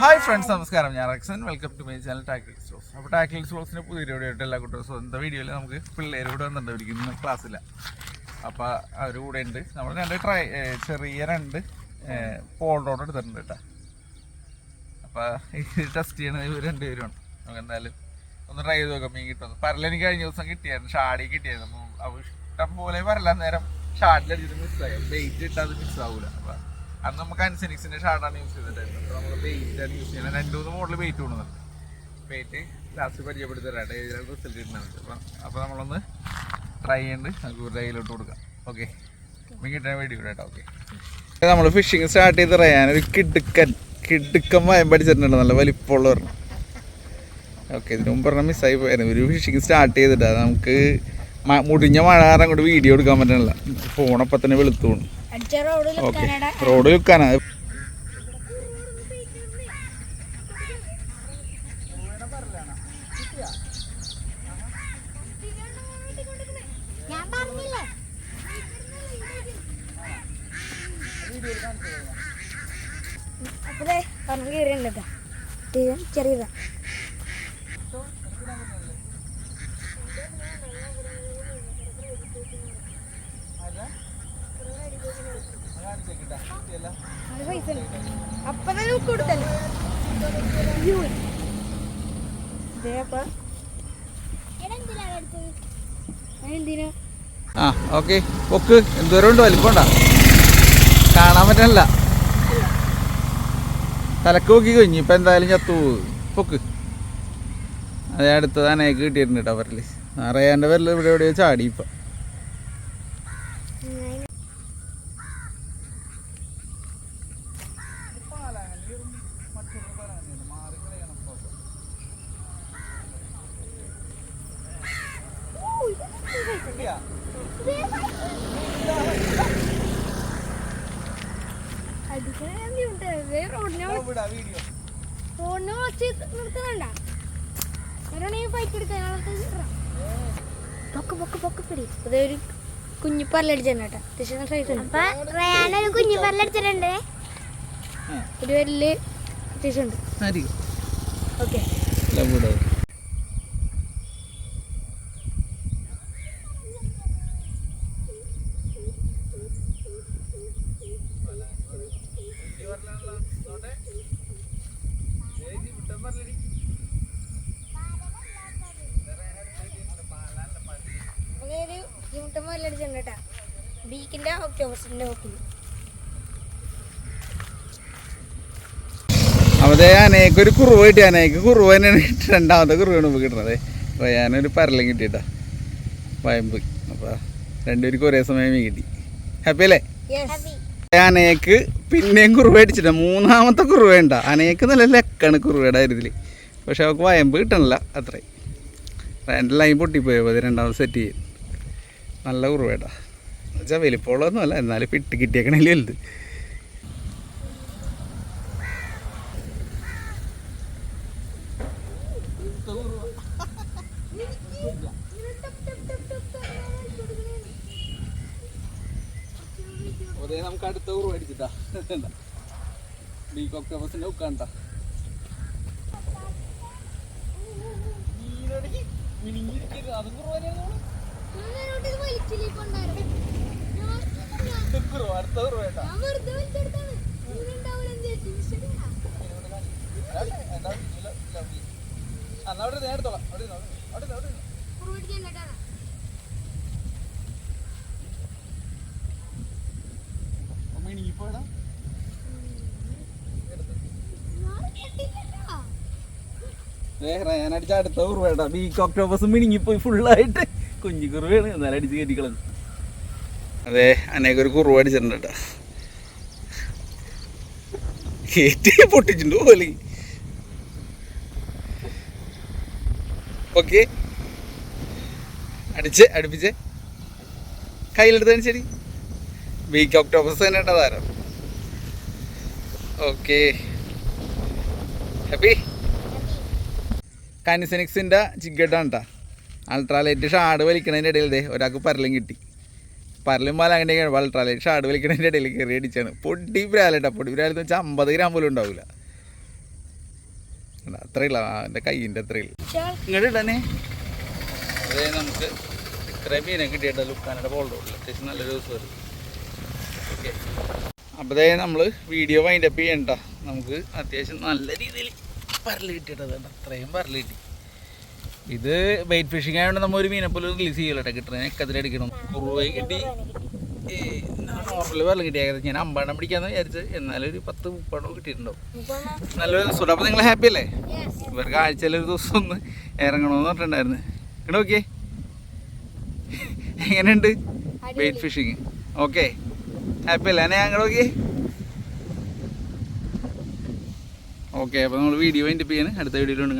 Hi friends നമസ്കാരം. ഞാൻ Rexan. Welcome to my channel tackle slows അപ്പോൾ ടാക്കിൾ സ്ലോസിന്റെ പുതിയ വീഡിയോ എല്ലാ കുട്ടികളും സ്വന്തം വീഡിയോയിൽ നമുക്ക് പിള്ളേർ കൂടെ വന്നിട്ടുണ്ട്. അവർക്ക് ഇന്ന് ക്ലാസ്സില്ല അപ്പോൾ അവർ കൂടെ ഉണ്ട്. നമ്മൾ രണ്ട് ട്രൈ ചെറിയ രണ്ട് പോൾ റോഡ് എടുത്തിട്ടുണ്ട് കേട്ടോ. അപ്പോൾ ഇത് ടെസ്റ്റ് ചെയ്യണത് ഇവർ രണ്ടുപേരുമാണ് നമുക്ക് എന്തായാലും ഒന്ന് ട്രൈ ചെയ്ത് നോക്കാം. മീൻ കിട്ടുമെന്ന്. പരലെനിക്ക് കഴിഞ്ഞ ദിവസം കിട്ടിയായിരുന്നു. ഷാഡി കിട്ടിയായിരുന്നു. അപ്പോൾ ഇഷ്ടം പോലെ പരല നേരം ഷാഡിലടിച്ചിട്ട് മിസ്സായി ബെയ്റ്റ് ഇട്ടാൽ അത് മിസ്സാവില്ല അപ്പോൾ അന്ന് നമുക്ക് അൻസെനിക്സിന്റെ ഷാർട്ടാണ് യൂസ് അപ്പോൾ നമ്മൾ ബെയ്റ്റാണ് യൂസ് ചെയ്യുന്നത്. രണ്ട് മൂന്ന് മോഡൽ ബെയ്റ്റ് കൊണ്ടുവന്നത് ബെയ്റ്റ് ലാസ്റ്റ് പരിചയപ്പെടുത്തി തരാം ഏതിലാണ് റിസൾട്ട് കിട്ടുന്നത് അപ്പം അപ്പോൾ നമ്മളൊന്ന് ട്രൈ ചെയ്യേണ്ട. ഒരു കയ്യിലോട്ട് കൊടുക്കാം. ഓക്കെ കിട്ടാൻ വേണ്ടി കേട്ടോ. ഓക്കെ നമ്മൾ ഫിഷിങ് സ്റ്റാർട്ട് ചെയ്ത് പറയാൻ ഒരു കിടുക്കൻ കിടുക്കൻ മയം പഠിച്ചിട്ടുണ്ട്. നല്ല വലിപ്പമുള്ള ഓക്കെ ഇതിന് മുമ്പ് പറഞ്ഞാൽ മിസ്സായി പോയായിരുന്നു. ഒരു ഫിഷിങ് സ്റ്റാർട്ട് ചെയ്തിട്ട് നമുക്ക് മുടിഞ്ഞ മഴ കാരണം അങ്ങോട്ട് വീഡിയോ എടുക്കാൻ പറ്റണില്ല. ഫോണപ്പം തന്നെ വെളുത്തു ഓക്കെ റോഡ് കയറിയുണ്ട് ചെറിയതാ അത് പൈസ അപ്പൊ തന്നെ ആ ഓക്കെ പൊക്ക്. എന്തോരം ഉണ്ട്? കാണാൻ പറ്റണല്ല. തലക്ക് പൊക്കി കഴിഞ്ഞു. ഇപ്പം എന്തായാലും ചത്തു പോകും. പൊക്ക്. അതേ അടുത്തതാണ് കിട്ടിയിട്ടുണ്ട് കേട്ടോ വരൽ അറിയാന്റെ പേരിൽ ഇവിടെ എവിടെയോ ചാടി ഇപ്പം. റോഡിനെ റോഡിനെ വെച്ച് നിർത്തുന്നുണ്ട അവരാണെങ്കിൽ ഫൈറ്റ് എടുക്കാൻ പൊക്ക് പൊക്ക് പൊക്ക് പിടി. അതൊരു കുഞ്ഞു പല്ലടിച്ചേട്ടാ അത്യാവശ്യം സൈസ് ഉണ്ട്. റയാനൊരു കുഞ്ഞു പല്ലടിച്ചിട്ടുണ്ട്. ഒരു വലിയ അത്യാവശ്യം ഉണ്ട്. ഓക്കെ. കേട്ടാ. അവതെ അനേക്ക് ഒരു കുറുവ കിട്ടി. അനേക്ക് കുറുവ തന്നെയാണ് രണ്ടാമത്തെ കുറുവാണ് ഇപ്പോൾ കിട്ടുന്നത് റയാനൊരു പരലം കിട്ടിയിട്ടാ വയമ്പ്. അപ്പോൾ രണ്ടുപേർക്കും ഒരേ സമയം കിട്ടി. ഹാപ്പി അല്ലേ? അനേക്ക് പിന്നെയും കുറുവടിച്ചിട്ട മൂന്നാമത്തെ കുറുവ ഉണ്ടാ. അനേക്ക് നല്ല ലെക്കാണ് കുറുവയുടെ ഇതിൽ പക്ഷെ അവൾക്ക് വയമ്പ് കിട്ടണില്ല അത്രയും രണ്ട് ലൈൻ പൊട്ടിപ്പോയി. അത് രണ്ടാമത് സെറ്റ് ചെയ്യും. നല്ല കുറുവേട്ടാ എന്നുവെച്ചാൽ വലിപ്പമുള്ളതൊന്നുമല്ല. എന്നാലും പിട്ട് കിട്ടിയേക്കണേലും വലുത്. അതെ നമുക്ക് അടുത്ത കുറുവ അടിച്ചിട്ടാ ബീക്ക് ഒക്ടോബസിന്റെ ഉക്കാണ്ട. അടുത്ത കുറുവേട്ടാ എന്നാ അവിടെ നേരത്തോളാം അവിടെ അവിടെ അവിടെ ഇനിയിപ്പോടാ ഞാൻ അടിച്ച അടുത്ത കുറുവേട്ടാ ബീക്ക് ഒക്ടോബസ് മിനിങ്ങിപ്പോയി ഫുള്ളായിട്ട് കുഞ്ഞു കുറുവയാണ്. എന്നാലും അടിച്ച് കയറ്റിക്കളഞ്ഞു. അതെ അനേക ഒരു കുറുവ അടിച്ചിട്ടുണ്ട് കേട്ടോ. കയറ്റി പൊട്ടിച്ചിട്ടുണ്ട് പോലെ. ഓക്കെ. അടിച്ച് അടുപ്പിച്ച്. കയ്യിലെടുത്തതിന് ശരി. ബീക്ക് ഒക്ടോബസ് തന്നെ താരം. ഓക്കെ ഹാപ്പി കാനിസെനിക്സിന്റെ ചിക്കട്ടാണ് കേട്ടോ അൾട്രാലൈറ്റ് ഷാഡ് വലിക്കണതിന്റെ ഇടയിൽ ദേ ഒരാൾക്ക് പരലും കിട്ടി. പരലും പാല അങ്ങനെയൊക്കെയാണ് അൾട്രാലൈറ്റ് ഷാഡ് വലിക്കണതിന്റെ ഇടയിൽ കയറി അടിച്ചാണ്. പൊടി ബ്രാലട്ടാ പൊടി പ്രാലെന്ന് വെച്ചാൽ അമ്പത് ഗ്രാം പോലും ഉണ്ടാവില്ല അത്രയില്ല എന്റെ കയ്യിന്റെ അത്രയില്ല ഇങ്ങോട്ട് ഇടനെ. അതെ നമുക്ക് ഇത്രയും മീനെ കിട്ടിയിട്ട് ലുക്കാനയുടെ ബോൾഡ് അത്യാവശ്യം നല്ലൊരു ദിവസം വരും ഓക്കെ. അപ്പോൾ ദേ നമ്മൾ വീഡിയോ വൈൻഡ് അപ്പ് ചെയ്യണ്ട. നമുക്ക് അത്യാവശ്യം നല്ല രീതിയിൽ പരൽ കിട്ടിയിട്ടത് അത്രയും പരൽ കിട്ടി. ഇത് വെയിറ്റ് ഫിഷിംഗ് ആയതുകൊണ്ട് നമ്മൾ ഒരു മീനെ പോലും റിലീസ് ചെയ്യലട്ടെ കിട്ടണേ. ഞാൻ കുറുവായി കിട്ടി. നോർമൽ വെള്ളം കിട്ടി ഏകദേശം. ഞാൻ അമ്പാടം പിടിക്കാന്ന് വിചാരിച്ച്. എന്നാലും ഒരു പത്ത് മുപ്പാടോ കിട്ടിയിട്ടുണ്ടാവും. നല്ലൊരു ദിവസം അപ്പോൾ നിങ്ങൾ ഹാപ്പി അല്ലേ? ഇവർക്ക് ആഴ്ചയിൽ ഒരു ദിവസം ഒന്ന് ഇറങ്ങണമെന്ന് പറഞ്ഞിട്ടുണ്ടായിരുന്നു. ഇങ്ങോട്ട് നോക്കിയേ. എങ്ങനെയുണ്ട്? Wait fishing okay. ഹാപ്പി എന്നെ ഞങ്ങൾ നോക്കി. ഓക്കെ അപ്പോൾ നമ്മൾ വീഡിയോ എന്റെ പിന്നെ അടുത്ത വീഡിയോയിൽ കാണാം